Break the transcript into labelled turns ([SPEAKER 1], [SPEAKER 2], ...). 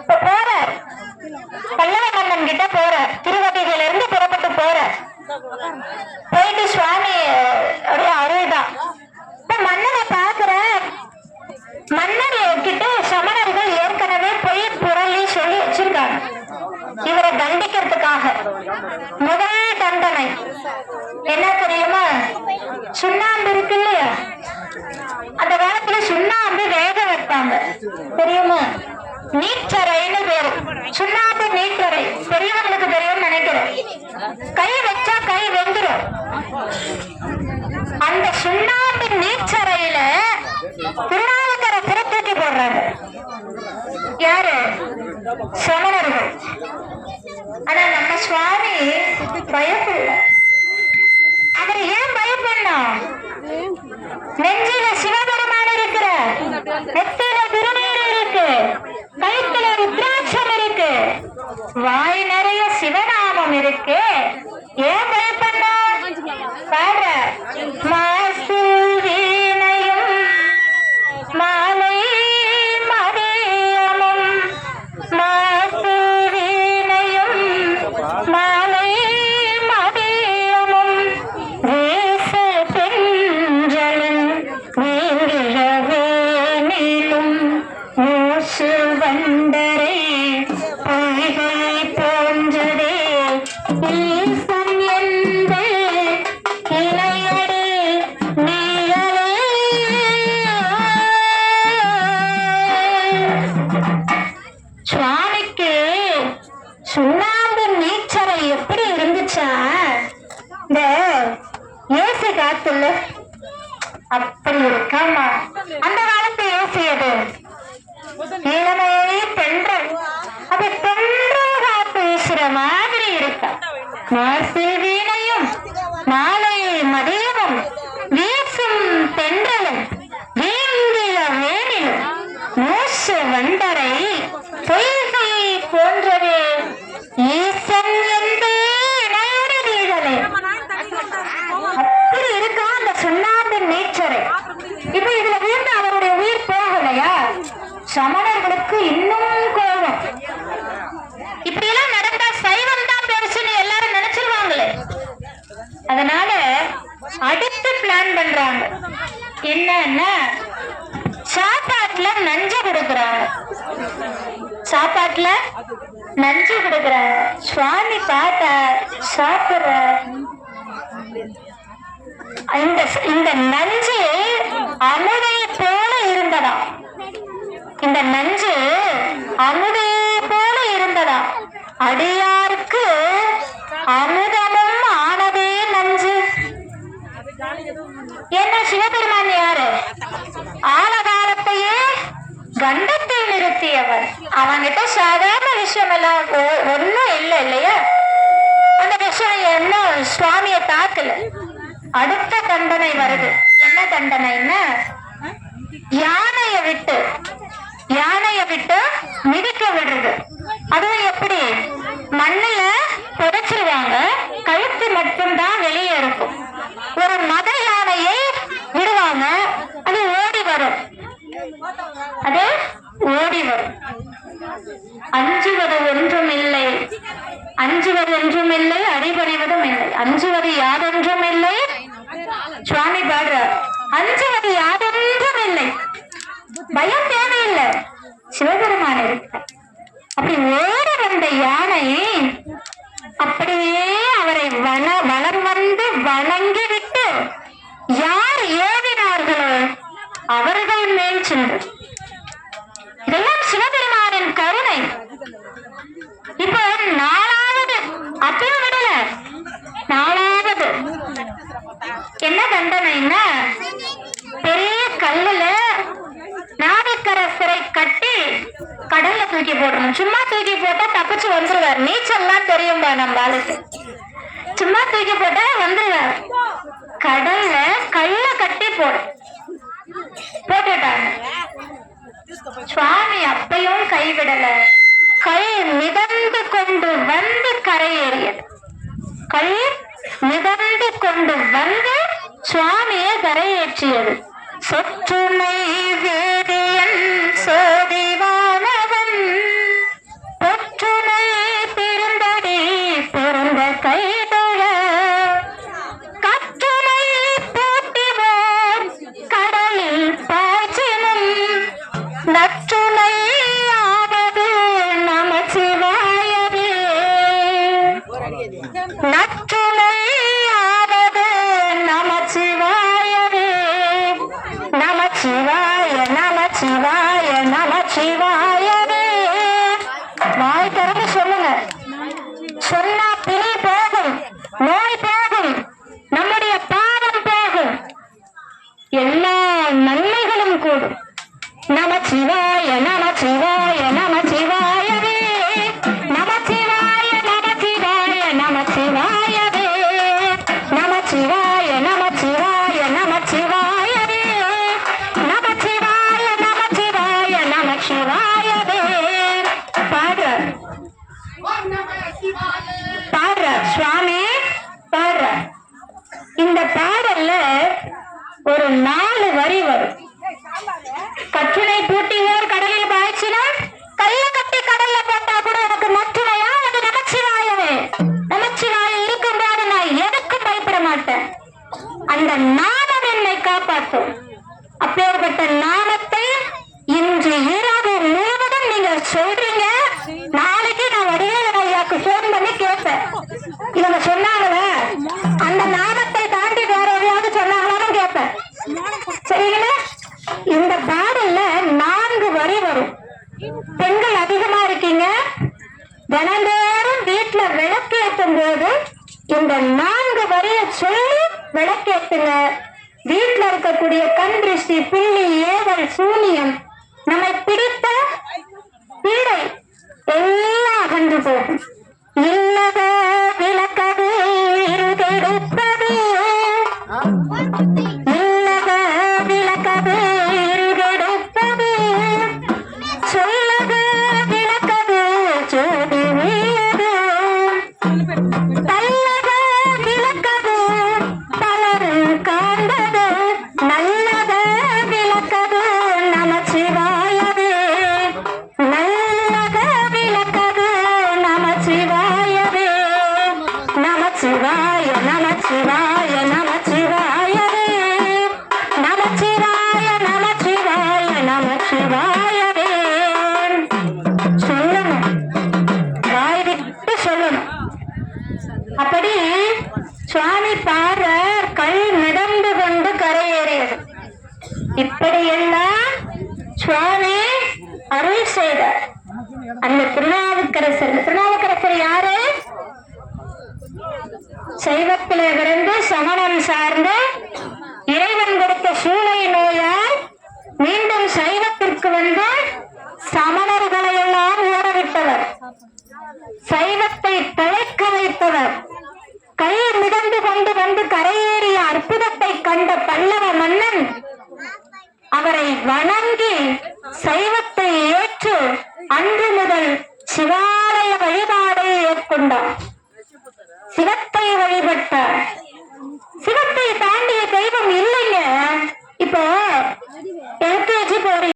[SPEAKER 1] இப்ப போறார் பல்லவ மன்னன் கிட்ட போறார் திருவதிகையில இருந்து புறப்பட்டு போறார் போயிட்டு சுவாமி அப்படியே அருள்தான். இப்ப மன்னனை பாக்குற மன்னர் கிட்ட சமணர்கள் ஏற்கனவே போய் புரளி சொல்லி வச்சிருக்காங்க. இவரை தண்டிக்கிறதுக்காக. முதல் தண்டனை. என்ன தெரியுமா? சுண்ணாம்பு இருக்கு இல்லையா? அந்த வேலை வேக தெரியுமா? நீச்சரைன்னு பேரு. சுண்ணாம்பு நீச்சரை பெரியவங்களுக்கு தெரியும்னு நினைக்கிறேன். கை வச்சா கை வெந்துடும் அந்த சுண்ணாம்பு நீச்சரையில திருநாவுக்கர புறத்தூக்கி போடுறாங்க. யாரு? சமணர்கள். ஆனா நம்ம சுவாமி பயப்படல. அவர் ஏன் பயப்படணும்? நெஞ்சில சிவன் நெத்தில திருநீர் இருக்கு. கழுத்துல ருத்ராட்சம் இருக்கு. வாய் நிறைய சிவநாமம் இருக்கு. ஏசி அப்படி இருக்காமா? அந்த காலத்து யோசியது. அது இளமையை தென்றல் அது தென்றல் காத்து வீசுற மாதிரி இருக்கா மாசி வீணையும் மாலை மதியமும் சமணர்களுக்கு இன்னும் கோபம். இப்படி எல்லாம் நடந்தா சைவம் தான் பெருசுன்னு எல்லாரும் நினைச்சிருவாங்களே. அதனால அடுத்து பிளான் பண்றாங்க. என்னன்னா சாப்பாட்டுல நஞ்சு கொடுக்குறாங்க. சாப்பாட்டுல நஞ்சு கொடுக்குறாங்க. சுவாமி பார்த்தா சாப்பிடுற இந்த இந்த நஞ்சு அமுதை போல இருந்ததா இந்த நஞ்சு அனுதே போல இருந்ததா? அடியாருக்கு அமுதமும் ஆனதே நஞ்சு. என்ன சிவபெருமான் யாரு? ஆலகாலத்தையே கண்டத்தை நிறுத்தியவர். அவன்கிட்ட சாதாரண விஷயம் எல்லாம் ஒ- ஒண்ணும் இல்லை இல்லையா? அந்த விஷயம் என்ன? சுவாமிய தாக்கல. அடுத்த தண்டனை வருது. என்ன தண்டனைன்னா யானைய விட்டு யானைய விட்டு மிதிக்க விடுறது. அதுவும் எப்படி? மண்ணுல புதைச்சிருவாங்க. கழுத்து மட்டும்தான் வெளியே இருக்கும். ஒரு மத யானையை விடுவாங்க. அது ஓடி வரும். அது ஓடி வரும். அஞ்சுவது ஒன்றும் இல்லை அஞ்சுவது ஒன்றும் இல்லை அடிபணிவதும் இல்லை அஞ்சுவது யாதொன்றும் இல்லை சுவாமி பாடுறார். அஞ்சுவது யாதொன்றும் இல்லை பயம் தேவையில்லை. சிவபெருமான் இருக்க அப்படி ஓடி வந்த யானை அப்படியே அவரை வன வலம் வந்து வணங்கி விட்டு யார் ஏவினார்களோ அவர்கள் மேல் சென்று. இதெல்லாம் சிவபெருமானின் கருணை. இப்போ நாலாவது அப்பயும் விடல. நாலாவது. என்ன தண்டனைன்னா கடல்ல தூக்கி போடணும் சும்மா தூக்கி போட்டா தப்பிச்சு வந்துருவார். நீச்சல்லாம் தெரியும்பா நம்ம ஆளுக்கு சும்மா தூக்கி போட்டா வந்துருவார். கடல்ல கல்ல கட்டி போட போட்டுட்டாங்க சுவாமி அப்பையும் கைவிடல. கை மிதந்து கொண்டு வந்து கரையேறியது. கை மிதந்து கொண்டு வந்து சுவாமியை கரையேற்றியது. சொற்றுமை வேதியன் சோ சிவாய நம சிவாய நம சிவாயவே வாய் திறந்து சொல்லுங்க. சொன்னா பிணி போகும் நோய் போகும் நம்முடைய பாவம் போகும். எல்லா நன்மைகளும் கூடும். நம சிவாய நம சிவாய நம நமச்சிவாயவே பாடுற. பாடுற. சுவாமி பாடுற. இந்த பாடல்ல ஒரு நாலு வரி வரும். கற்றுனை பூட்டி ஓர் கடலில் பாய்ச்சினா கைய இவங்க சொன்னாங்களே அந்த நாமத்தை தாண்டி வேற எதையாவது சொன்னாங்களான்னு கேட்பேன். சரிங்களா? இந்த பாடல்ல நான்கு வரி வரும். பெண்கள் அதிகமா இருக்கீங்க. தினந்தோறும் வீட்டுல விளக்கு ஏற்றும் போது இந்த நான்கு வரியை சொல்லி விளக்கேத்துங்க வீட்டுல இருக்கக்கூடிய கண் திருஷ்டி பிள்ளி ஏவல் சூனியம் நம்மை பிடித்த பீடை எல்லாம் அகன்று போகும். இல்லத விளக்கது இப்படியெல்லாம் சுவாமி அருள் செய்தார். அந்த திருநாவுக்கரசர் திருநாவுக்கரசர் யாரு? சைவத்தில இருந்து சமணம் சார்ந்து இறைவன் கொடுத்த சூளை நோயால் மீண்டும் சைவத்திற்கு வந்து சமணர்களை எல்லாம் ஓடவிட்டவர் சைவத்தை தழைக்க வைத்தவர். கை மிதந்து கொண்டு வந்து கரையேறிய அற்புதத்தை கண்ட பல்லவ மன்னன் அவரை வணங்கி சைவத்தை ஏற்று அன்று